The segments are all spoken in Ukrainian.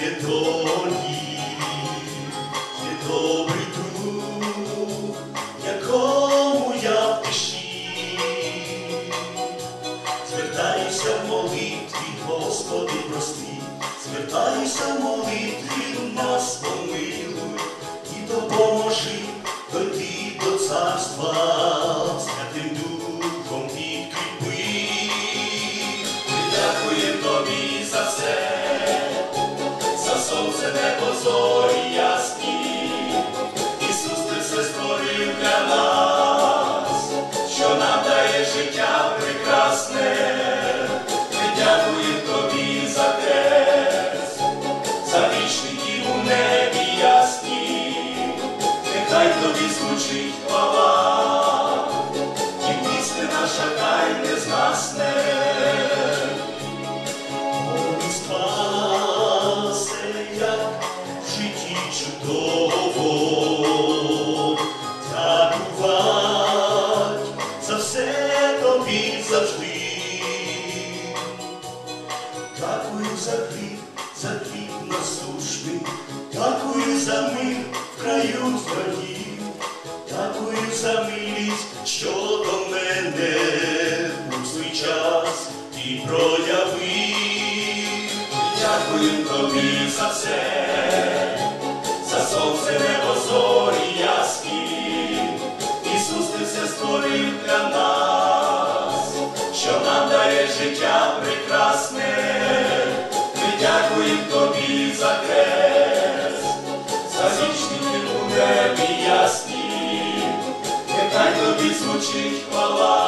ніде долі, є добрий друг, якому я в звертаюся в молитві, Господи, прости, звертаюся в молитві, нас помилуй. І допоможи дойти до царства, Дякуємо тобі за крест, за вічний у небі ясні. Нехай тобі звучить мир в краю твоїм, дякую за милість, що до мене у свій час ти проявив. Дякую тобі за все, за сонце, небо, зорі ясні. Ісус, ти все створив для нас, що нам дає життя прекрасне. Звучить хвала,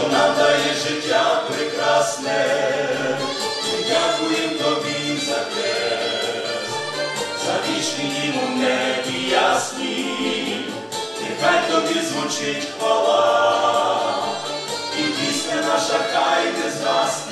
що нам дає життя прекрасне. Ми дякуємо тобі за те, за вічні дім у небі ясні. Нехай тобі звучить хвала, і пісня наша хай не згасне.